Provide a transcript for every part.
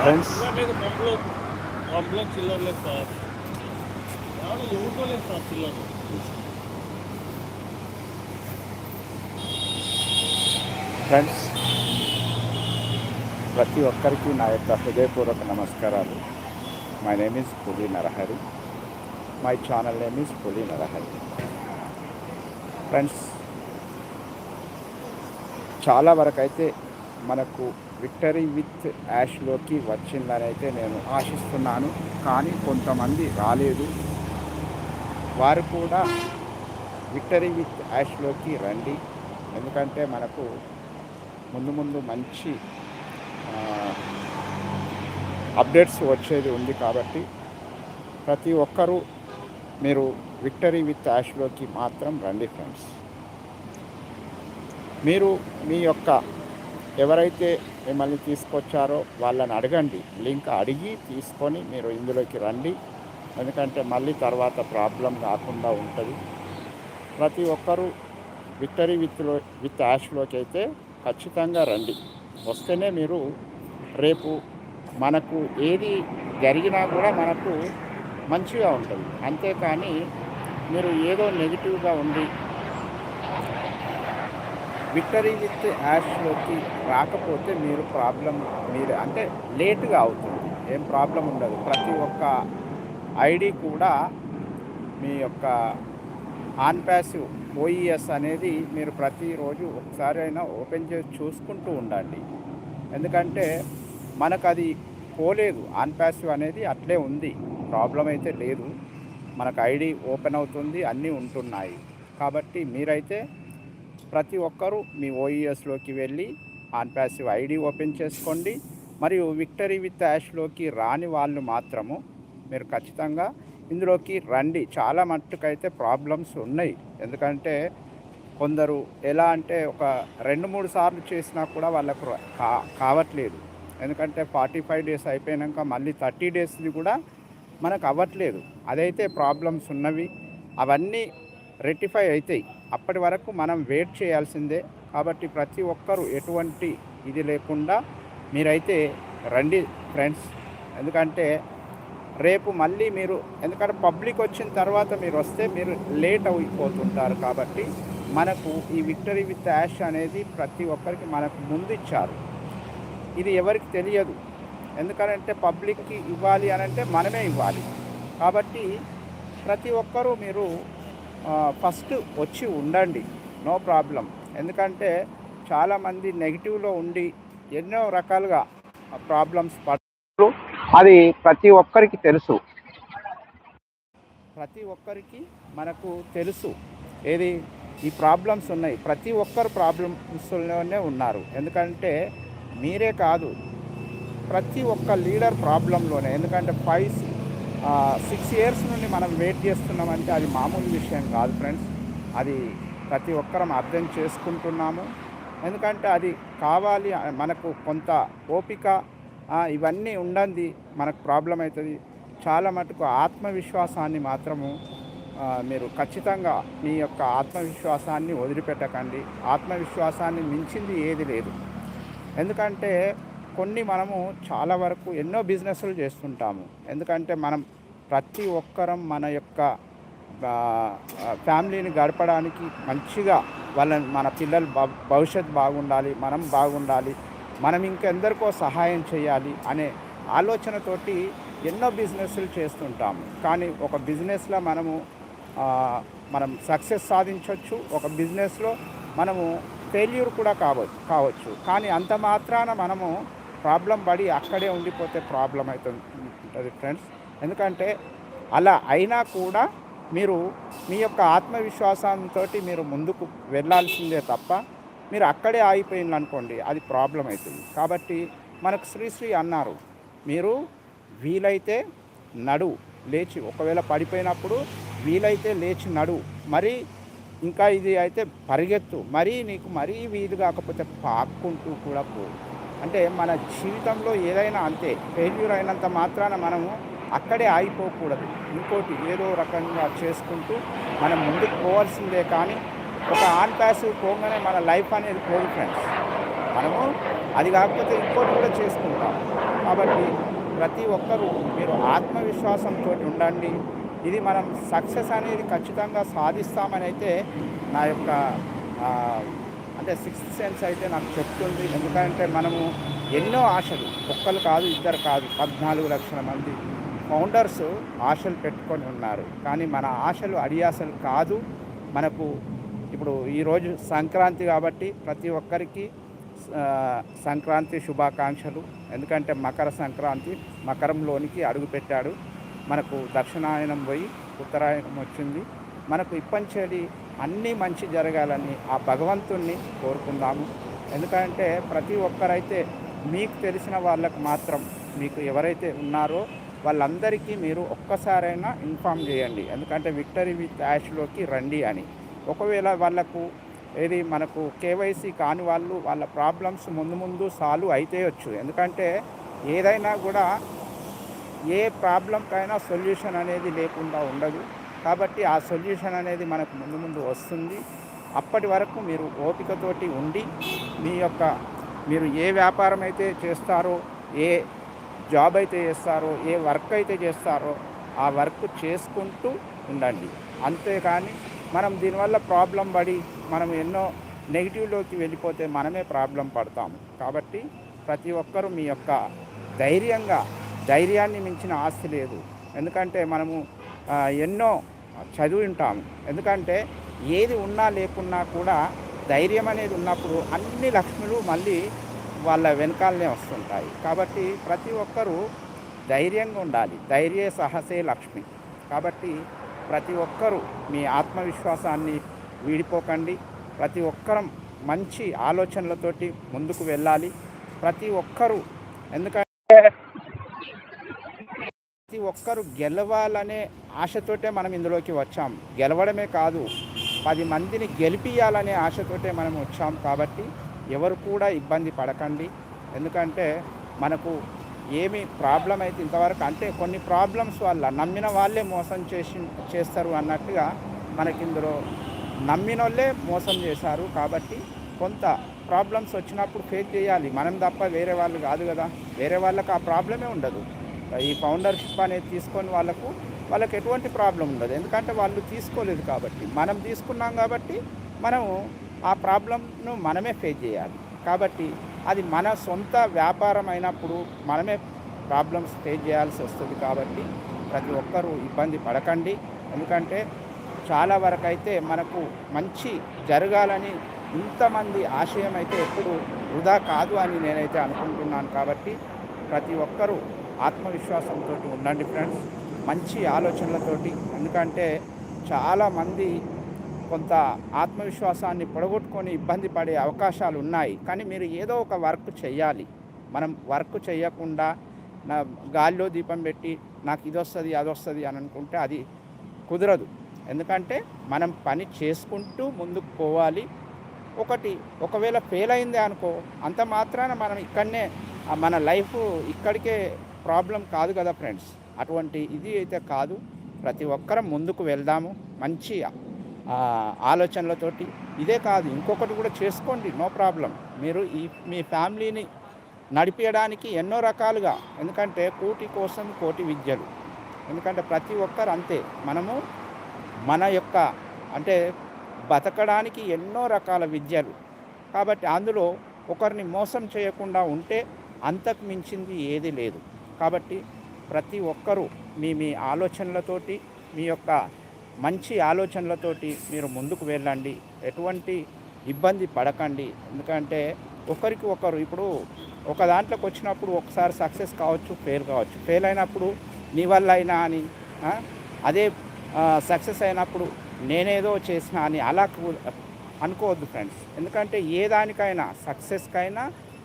Friends. Friends ప్రతి ఒక్కరికి నా యొక్క హృదయపూర్వక నమస్కారాలు. My name is Puli Narahari my channel name is Puli Narahari friends చాలా వరకు అయితే మనకు విక్టరీ విత్ యాష్లోకి వచ్చిందని అయితే నేను ఆశిస్తున్నాను. కానీ కొంతమంది రాలేదు. వారు కూడా విక్టరీ విత్ యాష్లోకి రండి. ఎందుకంటే మనకు ముందు ముందు మంచి అప్డేట్స్ వచ్చేది ఉంది కాబట్టి ప్రతి ఒక్కరూ మీరు విక్టరీ విత్ యాష్లోకి మాత్రం రండి ఫ్రెండ్స్. మీరు మీ యొక్క ఎవరైతే మిమ్మల్ని తీసుకొచ్చారో వాళ్ళని అడగండి. లింక్ అడిగి తీసుకొని మీరు ఇందులోకి రండి. ఎందుకంటే మళ్ళీ తర్వాత ప్రాబ్లం కాకుండా ఉంటుంది. ప్రతి ఒక్కరూ విక్టరీ విత్లో విత్ యాష్లోకి అయితే ఖచ్చితంగా రండి. వస్తేనే మీరు రేపు మనకు ఏది జరిగినా కూడా మనకు మంచిగా ఉంటుంది. అంతేకాని మీరు ఏదో నెగిటివ్గా ఉండి విక్టరీ విత్ యాష్లోకి రాకపోతే మీరు ప్రాబ్లం మీరు అంటే లేటుగా అవుతుంది. ఏం ప్రాబ్లం ఉండదు. ప్రతి ఒక్క ఐడి కూడా మీ యొక్క ఆన్ ప్యాసివ్ ఓఈఎస్ అనేది మీరు ప్రతిరోజు ఒకసారి అయినా ఓపెన్ చేసి చూసుకుంటూ ఉండండి. ఎందుకంటే మనకు అది పోలేదు. ఆన్ ప్యాసివ్ అనేది అట్లే ఉంది. ప్రాబ్లం అయితే లేదు. మనకు ఐడి ఓపెన్ అవుతుంది. అన్నీ ఉంటున్నాయి. కాబట్టి మీరైతే ప్రతి ఒక్కరూ మీ ఓఈఎస్లోకి వెళ్ళి ఆన్ ప్యాసివ్ ఐడి ఓపెన్ చేసుకోండి. మరియు విక్టరీ విత్ యాష్లోకి రాని వాళ్ళు మాత్రము మీరు ఖచ్చితంగా ఇందులోకి రండి. చాలా మట్టుకైతే ప్రాబ్లమ్స్ ఉన్నాయి. ఎందుకంటే కొందరు ఎలా అంటే ఒక రెండు మూడు సార్లు చేసినా కూడా వాళ్ళకు కా కావట్లేదు. ఎందుకంటే ఫార్టీ ఫైవ్ డేస్ అయిపోయాక మళ్ళీ థర్టీ డేస్ది కూడా మనకు అవ్వట్లేదు. అదైతే ప్రాబ్లమ్స్ ఉన్నవి. అవన్నీ రెక్టిఫై అవుతాయి అప్పటి వరకు మనం వెయిట్ చేయాల్సిందే. కాబట్టి ప్రతి ఒక్కరూ ఎటువంటి ఇది లేకుండా మీరైతే రండి ఫ్రెండ్స్. ఎందుకంటే రేపు మళ్ళీ మీరు ఎందుకంటే పబ్లిక్ వచ్చిన తర్వాత మీరు వస్తే మీరు లేట్ అయిపోతుంటారు కాబట్టి మనకు ఈ విక్టరీ విత్ యాష్ అనేది ప్రతి ఒక్కరికి మనకు ముందు ఇచ్చారు. ఇది ఎవరికి తెలియదు. ఎందుకంటే పబ్లిక్కి ఇవ్వాలి అని అంటే మనమే ఇవ్వాలి. కాబట్టి ప్రతి ఒక్కరూ మీరు ఫస్ట్ వచ్చి ఉండండి. No problem. ఎందుకంటే చాలామంది నెగిటివ్లో ఉండి ఎన్నో రకాలుగా ప్రాబ్లమ్స్ పడుతూ అది ప్రతి ఒక్కరికి తెలుసు. ప్రతి ఒక్కరికి మనకు తెలుసు. ఏది? ఈ ప్రాబ్లమ్స్ ఉన్నాయి. ప్రతి ఒక్కరు ప్రాబ్లమ్స్లోనే ఉన్నారు. ఎందుకంటే మీరే కాదు. ప్రతి ఒక్క లీడర్ ప్రాబ్లంలోనే ఎందుకంటే ఫైవ్ సిక్స్ ఇయర్స్ నుండి మనం వెయిట్ చేస్తున్నామంటే అది మామూలు విషయం కాదు ఫ్రెండ్స్ అది ప్రతి ఒక్కరం అర్థం చేసుకుంటున్నాము. ఎందుకంటే అది కావాలి మనకు కొంత ఓపిక ఇవన్నీ ఉండంది మనకు ప్రాబ్లం అవుతుంది చాలా మటుకు ఆత్మవిశ్వాసాన్ని మాత్రము మీరు ఖచ్చితంగా మీ యొక్క ఆత్మవిశ్వాసాన్ని వదిలిపెట్టకండి. ఆత్మవిశ్వాసాన్ని మించింది ఏది లేదు. ఎందుకంటే కొన్ని మనము చాలా వరకు ఎన్నో బిజినెస్లు చేస్తుంటాము. ఎందుకంటే మనం ప్రతి ఒక్కరం మన యొక్క ఫ్యామిలీని గడపడానికి మంచిగా వాళ్ళని మన పిల్లల భవిష్యత్ బాగుండాలి మనం బాగుండాలి మనం ఇంకెందరికో సహాయం చేయాలి అనే ఆలోచనతోటి ఎన్నో బిజినెస్లు చేస్తుంటాము కానీ ఒక బిజినెస్లో మనము మనం సక్సెస్ సాధించవచ్చు ఒక బిజినెస్లో మనము ఫెయిల్యూర్ కూడా కావచ్చు కావచ్చు. కానీ అంత మాత్రాన మనము ప్రాబ్లం పడి అక్కడే ఉండిపోతే ప్రాబ్లం అవుతుంది ఉంటుంది ఫ్రెండ్స్. ఎందుకంటే అలా అయినా కూడా మీరు మీ యొక్క ఆత్మవిశ్వాసంతో మీరు ముందుకు వెళ్ళాల్సిందే తప్ప మీరు అక్కడే ఆగిపోయింది అనుకోండి అది ప్రాబ్లం అవుతుంది కాబట్టి మనకు శ్రీశ్రీ అన్నారు మీరు వీలైతే నడు లేచి ఒకవేళ పడిపోయినప్పుడు వీలైతే లేచి నడు. మరి ఇంకా ఇది అయితే పరిగెత్తు. మరీ నీకు మరీ వీలు కాకపోతే పాక్కుంటూ కూడా పో. అంటే మన జీవితంలో ఏదైనా అంతే ఫెయిల్యూర్ అయినంత మాత్రాన మనము అక్కడే ఆగిపోకూడదు. ఇంకోటి ఏదో రకంగా చేసుకుంటూ మనం ముందుకు పోవాల్సిందే కానీ ఒక ఆన్ ప్యాసివ్ పోగానే మన లైఫ్ అనేది పోదు ఫ్రెండ్స్. మనము అది కాకపోతే ఇంకోటి కూడా చేసుకుంటాం. కాబట్టి ప్రతి ఒక్కరూ మీరు ఆత్మవిశ్వాసంతో ఉండండి. ఇది మనం సక్సెస్ అనేది ఖచ్చితంగా సాధిస్తామని అయితే నా యొక్క అంటే సిక్స్త్ సెన్స్ అయితే నాకు చెప్తుంది. ఎందుకంటే మనము ఎన్నో ఆశలు ఒక్కరు కాదు ఇద్దరు కాదు పద్నాలుగు లక్షల మంది ఫౌండర్స్ ఆశలు పెట్టుకొని ఉన్నారు. కానీ మన ఆశలు అడియాసలు కాదు. మనకు ఇప్పుడు ఈరోజు సంక్రాంతి కాబట్టి ప్రతి ఒక్కరికి సంక్రాంతి శుభాకాంక్షలు. ఎందుకంటే మకర సంక్రాంతి మకరంలోనికి అడుగుపెట్టాడు. మనకు దక్షిణాయనం పోయి ఉత్తరాయణం వచ్చింది. మనకు ఇప్పంచేది అన్నీ మంచి జరగాలని ఆ భగవంతుణ్ణి కోరుకుందాము. ఎందుకంటే ప్రతి ఒక్కరైతే మీకు తెలిసిన వాళ్ళకు మాత్రం మీకు ఎవరైతే ఉన్నారో వాళ్ళందరికీ మీరు ఒక్కసారైనా ఇన్ఫామ్ చేయండి. ఎందుకంటే విక్టరీ విత్ యాష్లోకి రండి అని. ఒకవేళ వాళ్ళకు ఏది మనకు కేవైసీ కాని వాళ్ళు వాళ్ళ ప్రాబ్లమ్స్ ముందు ముందు సాల్వ్ అయితేయచ్చు. ఎందుకంటే ఏదైనా కూడా ఏ ప్రాబ్లంకైనా సొల్యూషన్ అనేది లేకుండా ఉండదు. కాబట్టి ఆ సొల్యూషన్ అనేది మనకు ముందు ముందు వస్తుంది. అప్పటి వరకు మీరు ఓపికతోటి ఉండి మీ యొక్క మీరు ఏ వ్యాపారం అయితే చేస్తారో ఏ జాబ్ అయితే చేస్తారో ఏ వర్క్ అయితే చేస్తారో ఆ వర్క్ చేసుకుంటూ ఉండండి. అంతేకాని మనం దీనివల్ల ప్రాబ్లం పడి మనం ఎన్నో నెగిటివ్లోకి వెళ్ళిపోతే మనమే ప్రాబ్లం పడతాము. కాబట్టి ప్రతి ఒక్కరూ మీ యొక్క ధైర్యంగా ధైర్యాన్ని మించిన ఆస్తి లేదు. ఎందుకంటే మనము ఎన్నో చదివి ఉంటాము ఎందుకంటే ఏది ఉన్నా లేకున్నా కూడా ధైర్యం అనేది ఉన్నప్పుడు అన్ని లక్ష్ములు మళ్ళీ వాళ్ళ వెనకాలనే వస్తుంటాయి. కాబట్టి ప్రతి ఒక్కరూ ధైర్యంగా ఉండాలి. ధైర్య సాహసే లక్ష్మి. కాబట్టి ప్రతి ఒక్కరూ మీ ఆత్మవిశ్వాసాన్ని వీడిపోకండి. ప్రతి ఒక్కరం మంచి ఆలోచనలతోటి ముందుకు వెళ్ళాలి. ప్రతి ఒక్కరూ ఎందుకంటే ప్రతి ఒక్కరు గెలవాలనే ఆశతోటే మనం ఇందులోకి వచ్చాం. గెలవడమే కాదు పది మందిని గెలిపియాలనే ఆశతోటే మనం వచ్చాం కాబట్టి ఎవరు కూడా ఇబ్బంది పడకండి. ఎందుకంటే మనకు ఏమి ప్రాబ్లం అయితే ఇంతవరకు అంటే కొన్ని ప్రాబ్లమ్స్ వల్ల నమ్మిన వాళ్ళే మోసం చేసి చేస్తారు అన్నట్టుగా మనకి ఇందులో నమ్మిన వాళ్ళే మోసం చేశారు. కాబట్టి కొంత ప్రాబ్లమ్స్ వచ్చినప్పుడు ఫేస్ చేయాలి. మనం తప్ప వేరే వాళ్ళు కాదు కదా. వేరే వాళ్ళకి ఆ ప్రాబ్లమే ఉండదు. ఈ ఫౌండర్షిప్ అనేది తీసుకొని వాళ్ళకు వాళ్ళకి ఎటువంటి ప్రాబ్లం ఉండదు. ఎందుకంటే వాళ్ళు తీసుకోలేదు కాబట్టి. మనం తీసుకున్నాం కాబట్టి మనము ఆ ప్రాబ్లంను మనమే ఫేస్ చేయాలి. కాబట్టి అది మన సొంత వ్యాపారం అయినప్పుడు మనమే ప్రాబ్లమ్స్ ఫేస్ చేయాల్సి వస్తుంది కాబట్టి ప్రతి ఒక్కరూ ఇబ్బంది పడకండి. ఎందుకంటే చాలా వరకు అయితే మనకు మంచి జరగాలని ఇంతమంది ఆశయం అయితే ఎప్పుడు వృధా కాదు అని నేనైతే అనుకుంటున్నాను కాబట్టి ప్రతి ఒక్కరూ ఆత్మవిశ్వాసంతో ఉండండి ఫ్రెండ్స్. మంచి ఆలోచనలతోటి ఎందుకంటే చాలామంది కొంత ఆత్మవిశ్వాసాన్ని పొడగొట్టుకొని ఇబ్బంది పడే అవకాశాలు ఉన్నాయి కానీ మీరు ఏదో ఒక వర్క్ చేయాలి మనం వర్క్ చేయకుండా నా గాల్లో దీపం పెట్టి నాకు ఇది వస్తుంది అది వస్తుంది అని అనుకుంటే అది కుదరదు. ఎందుకంటే మనం పని చేసుకుంటూ ముందుకు పోవాలి. ఒకటి ఒకవేళ ఫెయిల్ అయింది అనుకో అంత మాత్రాన మనం ఇక్కడనే మన లైఫ్ ఇక్కడికే ప్రాబ్లం కాదు కదా ఫ్రెండ్స్. అటువంటి ఇది అయితే కాదు. ప్రతి ఒక్కరం ముందుకు వెళ్దాము. మంచి ఆలోచనలతోటి. ఇదే కాదు ఇంకొకటి కూడా చేసుకోండి నో ప్రాబ్లం. మీరు ఈ మీ ఫ్యామిలీని నడిపించడానికి ఎన్నో రకాలుగా ఎందుకంటే కూటి కోసం కోటి విద్యలు. ఎందుకంటే ప్రతి ఒక్కరు అంతే. మనము మన యొక్క అంటే బతకడానికి ఎన్నో రకాల విద్యలు. కాబట్టి అందులో ఒకరిని మోసం చేయకుండా ఉంటే అంతకు మించింది ఏది లేదు. కాబట్టి ప్రతి ఒక్కరూ మీ మీ ఆలోచనలతోటి మీ యొక్క మంచి ఆలోచనలతోటి మీరు ముందుకు వెళ్ళండి. ఎటువంటి ఇబ్బంది పడకండి. ఎందుకంటే ఒకరికి ఒకరు ఇప్పుడు ఒక దాంట్లోకి వచ్చినప్పుడు ఒకసారి సక్సెస్ కావచ్చు ఫెయిల్ కావచ్చు. ఫెయిల్ అయినప్పుడు నీ వల్ల అయినా అని అదే సక్సెస్ అయినప్పుడు నేనేదో చేసిన అని అలా అనుకోవద్దు ఫ్రెండ్స్. ఎందుకంటే ఏ దానికైనా సక్సెస్కైనా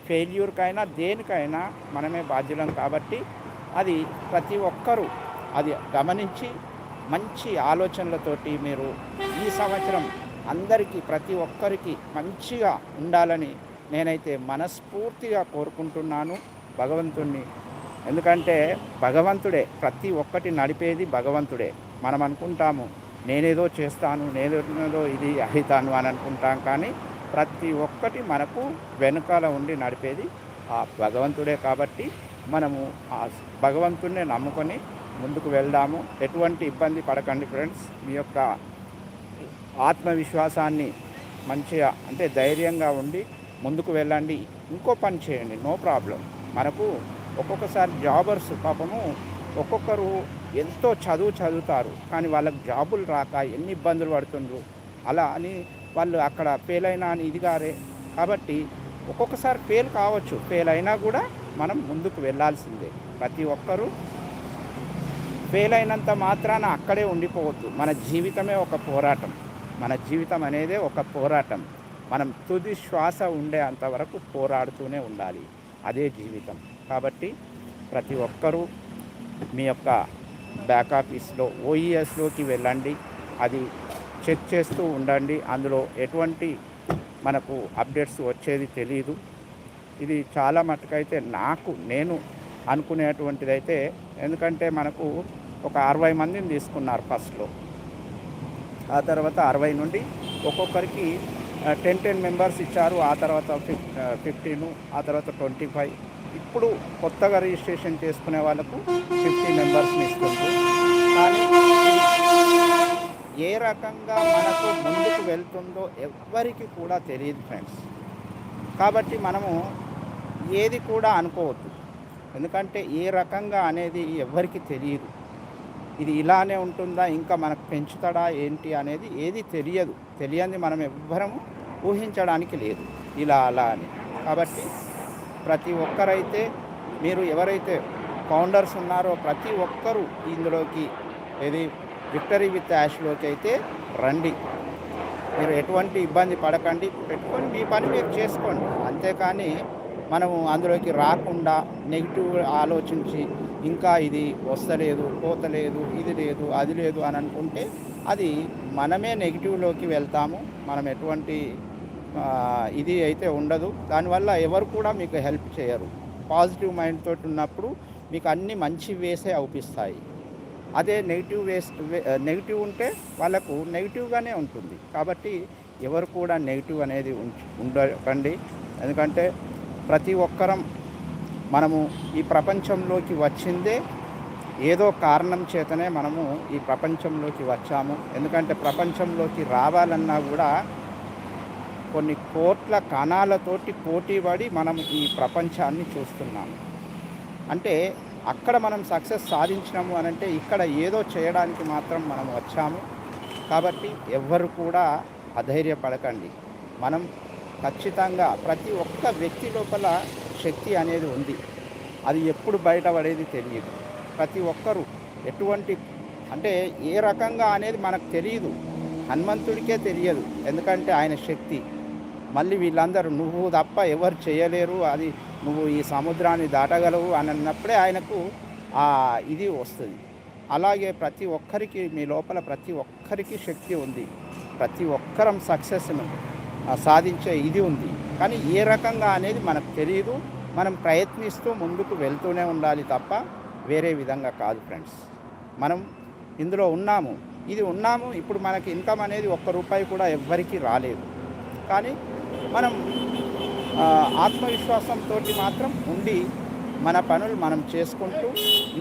ఫెయిల్యూర్కైనా దేనికైనా మనమే బాధ్యులం కాబట్టి అది ప్రతి ఒక్కరూ అది గమనించి మంచి ఆలోచనలతోటి మీరు ఈ సంవత్సరం అందరికీ ప్రతి ఒక్కరికి మంచిగా ఉండాలని నేనైతే మనస్ఫూర్తిగా కోరుకుంటున్నాను భగవంతుణ్ణి. ఎందుకంటే భగవంతుడే ప్రతి ఒక్కటి నడిపేది భగవంతుడే. మనం అనుకుంటాము నేనేదో చేస్తాను నేనేదో ఇది అవుతాను అని అనుకుంటాం కానీ ప్రతి ఒక్కటి మనకు వెనకాల ఉండి నడిపేది ఆ భగవంతుడే కాబట్టి మనము ఆ భగవంతుడిని నమ్ముకొని ముందుకు వెళ్దాము. ఎటువంటి ఇబ్బంది పడకండి ఫ్రెండ్స్. మీ యొక్క ఆత్మవిశ్వాసాన్ని మంచిగా అంటే ధైర్యంగా ఉండి ముందుకు వెళ్ళండి. ఇంకో పని చేయండి. No problem. మనకు ఒక్కొక్కసారి జాబర్స్ పాపము ఒక్కొక్కరు ఎంతో చదువు చదువుతారు. కానీ వాళ్ళకి జాబులు రాక ఎన్ని ఇబ్బందులు పడుతుండ్రు? అలా అని వాళ్ళు అక్కడ ఫెయిల్ అయినా అని ఇది గారే కాబట్టి ఒక్కొక్కసారి ఫెయిల్ కావచ్చు. ఫెయిల్ అయినా కూడా మనం ముందుకు వెళ్ళాల్సిందే ప్రతి ఒక్కరూ ఫెయిల్ అయినంత మాత్రాన అక్కడే ఉండిపోవద్దు. మన జీవితమే ఒక పోరాటం. మన జీవితం అనేదే ఒక పోరాటం. మనం తుది శ్వాస ఉండే అంతవరకు పోరాడుతూనే ఉండాలి. అదే జీవితం. కాబట్టి ప్రతి ఒక్కరూ మీ యొక్క బ్యాక్ ఆఫీస్లో ఓఈఎస్లోకి వెళ్ళండి. అది చెక్ చేస్తూ ఉండండి. అందులో ఎటువంటి మనకు అప్డేట్స్ వచ్చేది తెలియదు ఇది చాలా మటుకైతే నాకు నేను అనుకునేటువంటిది అయితే ఎందుకంటే మనకు ఒక అరవై మందిని తీసుకున్నారు ఫస్ట్లో. ఆ తర్వాత అరవై నుండి ఒక్కొక్కరికి టెన్ టెన్ మెంబర్స్ ఇచ్చారు. ఆ తర్వాత ఫిఫ్ ఫిఫ్టీన్ ఆ తర్వాత ట్వంటీ ఫైవ్. ఇప్పుడు కొత్తగా రిజిస్ట్రేషన్ చేసుకునే వాళ్ళకు ఫిఫ్టీ మెంబర్స్ని ఇస్తుంది కానీ ఏ రకంగా మనకు ముందుకు వెళ్తుందో ఎవ్వరికి కూడా తెలియదు ఫ్రెండ్స్. కాబట్టి మనము ఏది కూడా అనుకోవద్దు. ఎందుకంటే ఏ రకంగా అనేది ఎవ్వరికి తెలియదు. ఇది ఇలానే ఉంటుందా? ఇంకా మనకు పెంచుతాడా? ఏంటి అనేది ఏది తెలియదు. తెలియంది మనం ఎవ్వరము ఊహించడానికి లేదు. ఇలా అలా అని. కాబట్టి ప్రతి ఒక్కరైతే మీరు ఎవరైతే ఫౌండర్స్ ఉన్నారో ప్రతి ఒక్కరూ ఇందులోకి ఏది విక్టరీ విత్ యాష్లోకి అయితే రండి. మీరు ఎటువంటి ఇబ్బంది పడకండి. పెట్టుకొని మీ పని మీరు చేసుకోండి. అంతేకాని మనము అందులోకి రాకుండా నెగిటివ్ ఆలోచించి ఇంకా ఇది వస్తలేదు పోతలేదు ఇది లేదు అది లేదు అని అనుకుంటే అది మనమే నెగిటివ్లోకి వెళ్తాము. మనం ఎటువంటి ఇది అయితే ఉండదు. దానివల్ల ఎవరు కూడా మీకు హెల్ప్ చేయరు. పాజిటివ్ మైండ్ తోటి ఉన్నప్పుడు మీకు అన్ని మంచి వేసే అవుపిస్తాయి. అదే నెగిటివ్ వేస్ నెగిటివ్ ఉంటే వాళ్ళకు నెగిటివ్గానే ఉంటుంది. కాబట్టి ఎవరు కూడా నెగిటివ్ అనేది ఉంచ- ఉండకండి. ఎందుకంటే ప్రతి ఒక్కరం మనము ఈ ప్రపంచంలోకి వచ్చిందే ఏదో కారణం చేతనే మనము ఈ ప్రపంచంలోకి వచ్చాము. ఎందుకంటే ప్రపంచంలోకి రావాలన్నా కూడా కొన్ని కోట్ల కణాలతోటి పోటీపడి మనం ఈ ప్రపంచాన్ని చూస్తున్నాము అంటే అక్కడ మనం సక్సెస్ సాధించినాము అని అంటే ఇక్కడ ఏదో చేయడానికి మాత్రం మనం వచ్చాము. కాబట్టి ఎవ్వరు కూడా అధైర్యపడకండి. మనం ఖచ్చితంగా ప్రతి ఒక్క వ్యక్తి లోపల శక్తి అనేది ఉంది. అది ఎప్పుడు బయటపడేది తెలియదు. ప్రతి ఒక్కరూ ఎటువంటి అంటే ఏ రకంగా అనేది మనకు తెలియదు. హనుమంతుడికే తెలియదు. ఎందుకంటే ఆయన శక్తి. మళ్ళీ వీళ్ళందరూ నువ్వు తప్ప ఎవరు చేయలేరు. అది నువ్వు ఈ సముద్రాన్ని దాటగలవు అని అన్నప్పుడే ఆయనకు ఆ ఇది వస్తుంది. అలాగే ప్రతి ఒక్కరికి మీ లోపల ప్రతి ఒక్కరికి శక్తి ఉంది. ప్రతి ఒక్కరం సక్సెస్ను సాధించే ఇది ఉంది. కానీ ఏ రకంగా అనేది మనకు తెలియదు మనం ప్రయత్నిస్తూ ముందుకు వెళ్తూనే ఉండాలి తప్ప వేరే విధంగా కాదు ఫ్రెండ్స్. మనం ఇందులో ఉన్నాము. ఇది ఉన్నాము. ఇప్పుడు మనకి ఇన్కమ్ అనేది ఒక్క రూపాయి కూడా ఎవ్వరికీ రాలేదు. కానీ మనం ఆత్మవిశ్వాసంతో మాత్రం ఉండి మన పనులు మనం చేసుకుంటూ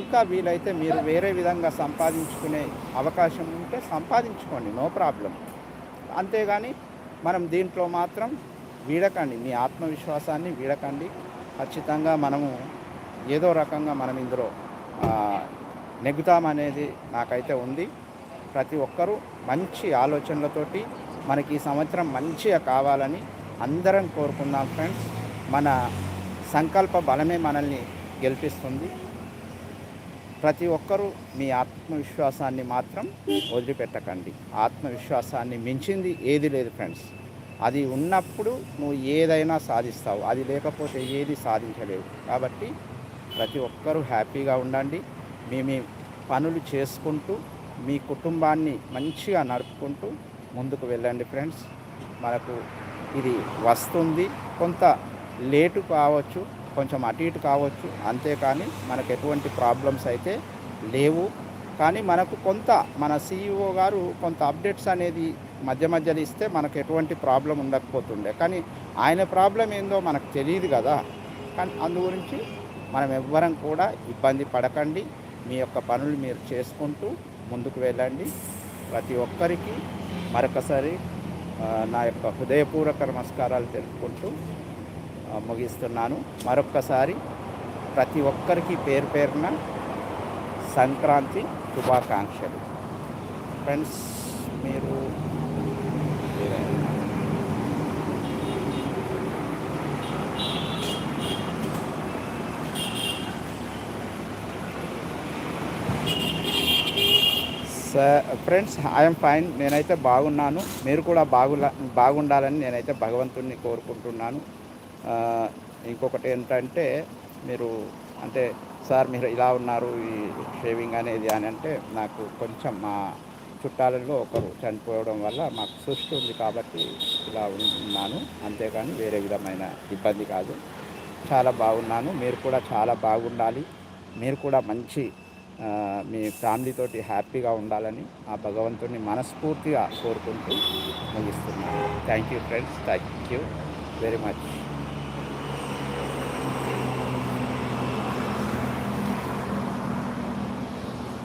ఇంకా వీలైతే మీరు వేరే విధంగా సంపాదించుకునే అవకాశం ఉంటే సంపాదించుకోండి. No problem. అంతేగాని మనం దీంట్లో మాత్రం వీడకండి. మీ ఆత్మవిశ్వాసాన్ని వీడకండి. ఖచ్చితంగా మనము ఏదో రకంగా మనం ఇందులో నెగ్గుతామనేది నాకైతే ఉంది. ప్రతి ఒక్కరూ మంచి ఆలోచనలతోటి మనకి ఈ సంవత్సరం మంచిగా కావాలని అందరం కోరుకుందాం ఫ్రెండ్స్. మన సంకల్ప బలమే మనల్ని గెలిపిస్తుంది. ప్రతి ఒక్కరూ మీ ఆత్మవిశ్వాసాన్ని మాత్రం వదిలిపెట్టకండి. ఆత్మవిశ్వాసాన్ని మించింది ఏది లేదు ఫ్రెండ్స్. అది ఉన్నప్పుడు నువ్వు ఏదైనా సాధిస్తావు. అది లేకపోతే ఏది సాధించలేవు. కాబట్టి ప్రతి ఒక్కరూ హ్యాపీగా ఉండండి. మీ మీ పనులు చేసుకుంటూ మీ కుటుంబాన్ని మంచిగా నడుపుకుంటూ ముందుకు వెళ్ళండి ఫ్రెండ్స్. మనకు ఇది వస్తుంది. కొంత లేటు కావచ్చు కొంచెం అటు ఇటు కావచ్చు అంతేకాని మనకు ఎటువంటి ప్రాబ్లమ్స్ అయితే లేవు. కానీ మనకు కొంత మన సీఈఓ గారు కొంత అప్డేట్స్ అనేది మధ్య మధ్యలో ఇస్తే మనకు ఎటువంటి ప్రాబ్లం ఉండకపోతుండే. కానీ ఆయన ప్రాబ్లం ఏందో మనకు తెలియదు కదా. కానీ అందు గురించి మనం ఎవ్వరం కూడా ఇబ్బంది పడకండి. మీ యొక్క పనులు మీరు చేసుకుంటూ ముందుకు వెళ్ళండి. ప్రతి ఒక్కరికి మరొకసారి నా యొక్క హృదయపూర్వక నమస్కారాలు తెలుపుకుంటూ ముగిస్తున్నాను. మరొక్కసారి ప్రతి ఒక్కరికి పేరు పేరున సంక్రాంతి శుభాకాంక్షలు. ఫ్రెండ్స్ మీరు ఫ్రెండ్స్ ఐఎమ్ ఫైన్ నేనైతే బాగున్నాను. మీరు కూడా బాగులా బాగుండాలని నేనైతే భగవంతుడిని కోరుకుంటున్నాను. ఇంకొకటి ఏంటంటే మీరు అంటే సార్ మీరు ఇలా ఉన్నారు ఈ షేవింగ్ అనేది అని అంటే నాకు కొంచెం మా చుట్టాలలో ఒకరు చనిపోవడం వల్ల మాకు సృష్టి ఉంది కాబట్టి ఇలా ఉన్నాను. అంతేకాని వేరే విధమైన ఇబ్బంది కాదు. చాలా బాగున్నాను. మీరు కూడా చాలా బాగుండాలి. మీరు కూడా మంచి మీ ఫ్యామిలీతోటి హ్యాపీగా ఉండాలని ఆ భగవంతుని మనస్ఫూర్తిగా కోరుకుంటూ ముగిస్తున్నాను. Thank you friends. Thank you very much.